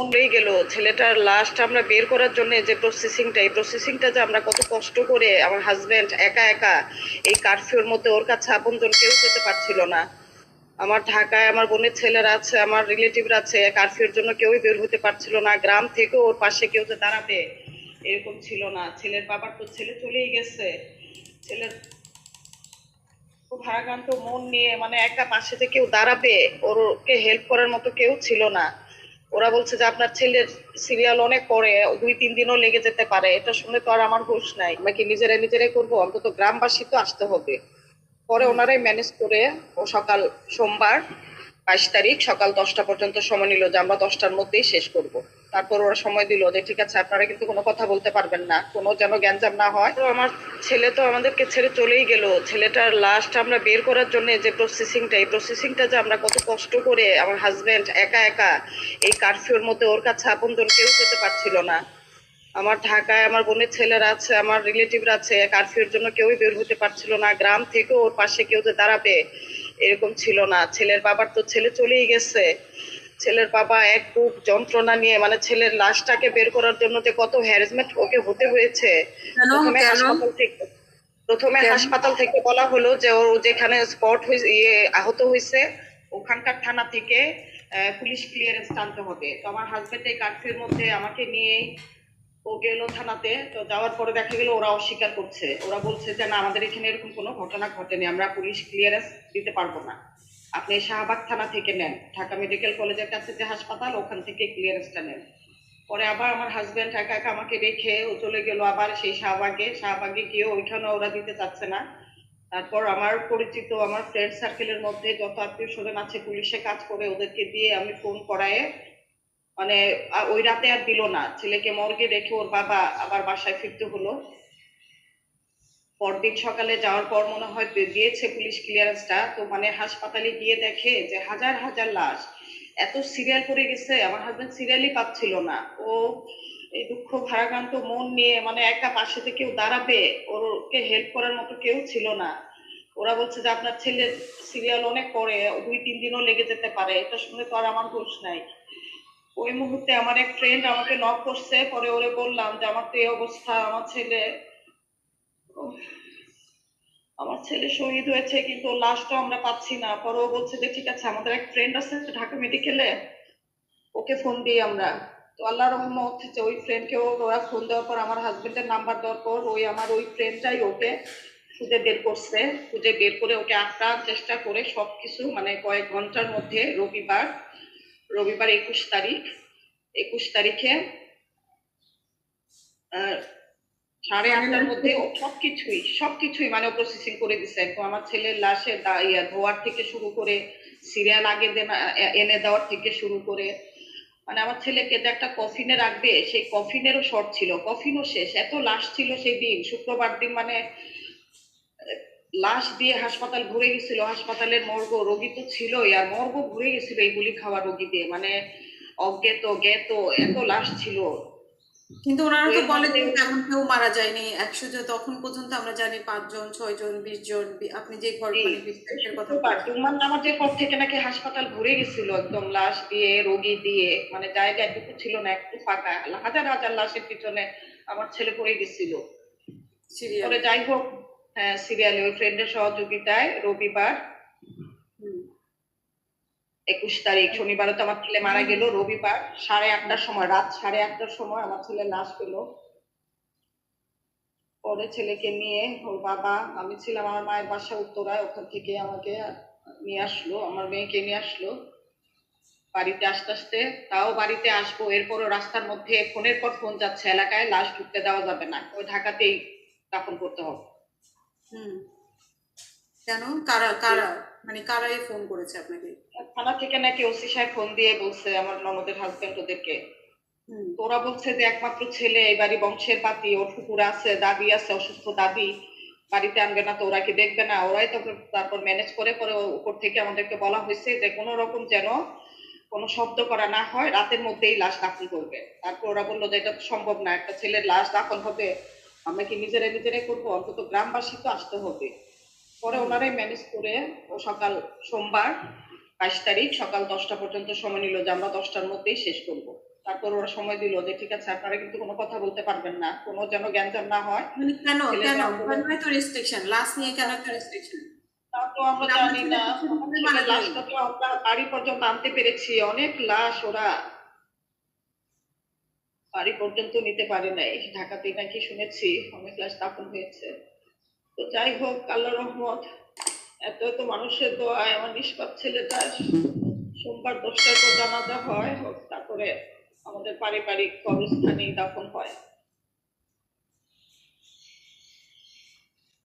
মন রয়ে গেল, ছেলেটার লাস্ট আমরা বের করার জন্য যে প্রসেসিংটা এই প্রসেসিংটা যে আমরা কত কষ্ট করে আমার হাজব্যান্ড একা একা এই কারফিউর মধ্যে ওর কাছে আপন আপনজন কেউ যেতে পারছিল না। আমার ঢাকায় আমার বোনের ছেলেরা আছে, আমার রিলেটিভরা আছে কারফিউর জন্য কেউই বের হতে পারছিল না। গ্রাম থেকে ওর পাশে কেউ যে দাঁড়াবে, এরকম ছিল না। ছেলের বাবার তো ছেলে চলেই গেছে। ছেলের ভারাক্রান্ত মন নিয়ে মানে একা পাশে যে কেউ দাঁড়াবে ওরকে হেল্প করার মতো কেউ ছিল না। ওরা বলছে যে আপনার ছেলের সিরিয়াল অনেক পরে দুই, তিন দিনও লেগে যেতে পারে। এটা শুনে তো আর আমার হুশ নাই। আমরা কি নিজেরা নিজেরাই করব? অন্তত গ্রামবাসী তো আসতে হবে। পরে ওনারাই ম্যানেজ করে ও সকাল সোমবার বাইশ তারিখ সকাল দশটা পর্যন্ত সময় নিল যে আমরা দশটার মধ্যেই শেষ করব। তারপর ওরা সময় দিল যে, ঠিক আছে, আপনারা কিন্তু কোনো কথা বলতে পারবেন না। কোনো যেন গ্যাঞ্জাম না হয়। তো আমার ছেলে তো আমাদেরকে ছেড়ে চলেই গেল। ছেলেটার লাস্ট আমরা বের করার জন্য যে প্রসেসিংটা এই প্রসেসিংটা যে আমরা কত কষ্ট করে আমার হাজবেন্ড একা একা এই কারফিউর মধ্যে ওর কাছে আপনজন কেউ যেতে পারছিল না। আমার ঢাকায় আমার বোনের ছেলেরা আছে, আমার রিলেটিভরা আছে কারফিউর জন্য কেউই বের হতে পারছিল না। গ্রাম থেকে ওর পাশে কেউ যে দাঁড়াবে এরকম ছিল না। ছেলের বাবার তো ছেলে চলেই গেছে। ছেলের বাবা এক বুক যন্ত্রণা নিয়ে মানে ছেলের লাশটাকে বের করার জন্য যে কত হ্যারাসমেন্ট ওকে হতে হয়েছে। প্রথমে হাসপাতাল থেকে প্রথমে হাসপাতাল থেকে বলা হলো যে ও যেখানে স্পট ইয়ে আহত হয়েছে ওখানকার থানা থেকে পুলিশ ক্লিয়ারেন্স টানতে হবে। তো আমার হাজবেন্ড এই কার্ফিউর মধ্যে আমাকে নিয়ে ও গেল থানাতে। তো যাওয়ার পরে দেখা গেল ওরা অস্বীকার করছে। ওরা বলছে যে না আমাদের এখানে এরকম কোনো ঘটনা ঘটেনি আমরা পুলিশ ক্লিয়ারেন্স দিতে পারব না। আপনি শাহবাগ থানা থেকে নেন, ঢাকা মেডিকেল কলেজের কাছে যে হাসপাতাল, ওখান থেকে ক্লিয়ারেন্সটা নেন। পরে আবার আমার হাজব্যান্ড একা একা আমাকে রেখে ও চলে গেল আবার সেই শাহবাগে। শাহবাগে গিয়ে ওইখানে ওরা দিতে চাচ্ছে না। তারপর আমার পরিচিত আমার ফ্রেন্ড সার্কেলের মধ্যে যত আত্মীয় স্বজন আছে, পুলিশে কাজ করে ওদেরকে দিয়ে আমি ফোন করায়ে মানে ওই রাতে আর দিল না। ছেলেকে মর্গে রেখে ওর বাবা আবার বাসায় ফিরতে হলো। পরদিন সকালে যাওয়ার পর মনে হয় দিয়ে- দিয়েছে পুলিশ ক্লিয়ারেন্সটা তো মানে হাসপাতালে গিয়ে দেখে যে হাজার হাজার লাশ। এত সিরিয়াল পড়ে গেছে, আমার হাজবেন্ড সিরিয়ালই পাচ্ছিল না। ও এই দুঃখ, ভারাক্রান্ত মন নিয়ে মানে একা পাশে যে কেউ দাঁড়াবে ওরকে হেল্প করার মতো কেউ ছিল না। ওরা বলছে যে আপনার ছেলে সিরিয়াল অনেক পরে দুই, তিন দিনও লেগে যেতে পারে। এটা শুনে তো আর আমার দোষ নাই। ওই মুহূর্তে আমার এক ফ্রেন্ড আমাকে নক করছে, পরে ওরে বললাম যে, আমার তো এই অবস্থা, আমার ছেলে আমার ছেলে শহীদ হয়েছে, কিন্তু লাশটা আমরা পাচ্ছি না। পরে ও বলছে যে, ঠিক আছে, আমাদের এক ফ্রেন্ড আছে ঢাকা মেডিকেলে ওকে ফোন দিই আমরা। তো আল্লাহ রহমত যে ওই ফ্রেন্ডকেও ওরা ফোন দেওয়ার পর, আমার হাজবেন্ডের নাম্বার দেওয়ার পর, ওই আমার ওই ফ্রেন্ডটাই ওকে খুঁজে বের করছে। খুঁজে বের করে ওকে আটকার চেষ্টা করে সবকিছু মানে কয়েক ঘণ্টার মধ্যে, রবিবার রবিবার একুশ তারিখ, একুশ তারিখে সাড়ে আটটার মধ্যে সবকিছুই সবকিছুই মানে প্রসেসিং করে দিছে। একদম আমার ছেলের ইয়া ধোয়ার থেকে শুরু করে সিরিয়াল আগে এনে দেওয়ার থেকে শুরু করে। মানে আমার ছেলেকে যে একটা কফিনে রাখবে সেই কফিনেরও শর্ট ছিল। কফিনও শেষ। এত লাশ ছিল সেই দিন। শুক্রবার দিন মানে লাশ দিয়ে হাসপাতাল ঘুরে গেছিল। হাসপাতালের মর্গ রোগী তো ছিলই। আর মর্গ ঘুরে গেছিল এই গুলি খাওয়া রোগী দিয়ে মানে অজ্ঞেত জ্ঞাত এত লাশ ছিল। কিন্তু ওনারা তো বলে তেমন কেউ মারা যায়নি একশো জন তখন পর্যন্ত আমরা জানি পাঁচজন ছয় জন বিশ জন আপনি যে ঘর মানে। জুম্মার নামাজের পর থেকে নাকি হাসপাতাল ভরে গেছিল একদম লাশ দিয়ে রোগী দিয়ে মানে জায়গা একটু ছিল না একটু ফাঁকা হাজার হাজার লাশের পিছনে আমার ছেলে পড়ে গেছিল সিরিয়াল পরে যাই হোক হ্যাঁ সিরিয়ালে ওই ফ্রেন্ডের সহযোগিতায় রবিবার। একুশ তারিখ শনিবারও তো আমার ছেলে মারা গেল রবিবার সাড়ে আটটার সময় রাত সাড়ে আটটার সময় আমার ছেলে লাশ পেল। পরে ছেলেকে নিয়ে ওর বাবা আমি ছিলাম আমার মায়ের বাসা উত্তরায় ওখান থেকে আমাকে নিয়ে আসলো আমার মেয়েকে নিয়ে আসলো। বাড়িতে আসতে আসতে তাও বাড়িতে আসব এরপরও রাস্তার মধ্যে ফোনের পর ফোন যাচ্ছে এলাকায় লাশ ঢুকতে দেওয়া যাবে না ওই ঢাকাতেই দাফন করতে হবে। হুম। কেন কারা কারা মানে কারাই ফোন করেছে আপনাকে? থানা থেকে নাকি ওসি সাহেব ফোন দিয়ে বলছে আমার ননদের হাজবেন্ড ওদেরকে। হুম। তো ওরা বলছে যে একমাত্র ছেলে এই বাড়ি বংশের পাতি ওর ফুকুর আছে দাদি আছে অসুস্থ দাদি। বাড়িতে আনবে না তো ওরা কি দেখবে না? ওরাই তো তারপর ম্যানেজ করে পরে উপর থেকে আমাদেরকে বলা হয়েছে যে কোনো রকম যেন কোনো শব্দ করা না হয় রাতের মধ্যেই লাশ দাফন করবে। তারপর ওরা বলল যে এটা তো সম্ভব না একটা ছেলের লাশ দাফন হবে। আমরা কি নিজেরাই নিজেরাই করব? অন্তত গ্রামবাসী তো আসতে হবে। পরে ওনারাই ম্যানেজ করে ও সকাল সোমবার বাইশ তারিখ সকাল দশটা পর্যন্ত সময় নিল যে আমরা দশটার মধ্যেই শেষ করব। তারপর ওরা সময় দিল যে ঠিক আছে আপনারা কিন্তু কোনো কথা বলতে পারবেন না কোনো যেন জ্ঞানজাম না হয়। মানে কেন কেন? এত রেস্ট্রিকশন লাস্ট নিয়ে কেন একটা রেস্ট্রিকশন তা তো আমরা আমরা জানি না। লাশটা তো আমরা বাড়ি পর্যন্ত আনতে পেরেছি অনেক লাশ ওরা বাড়ি পর্যন্ত নিতে পারে নাই। ঢাকাতে নাকি শুনেছি অনেক লাশ দাফন হয়েছে। তো যাই হোক আল্লাহ রহমত। এত এত মানুষের দোয়ায় আমার নিষ্পাপ ছেলেটা সোমবার দশটার পর জানাজা হয়, হোক, তারপরে আমাদের পারিবারিক কবরস্থানেই দাফন হয়।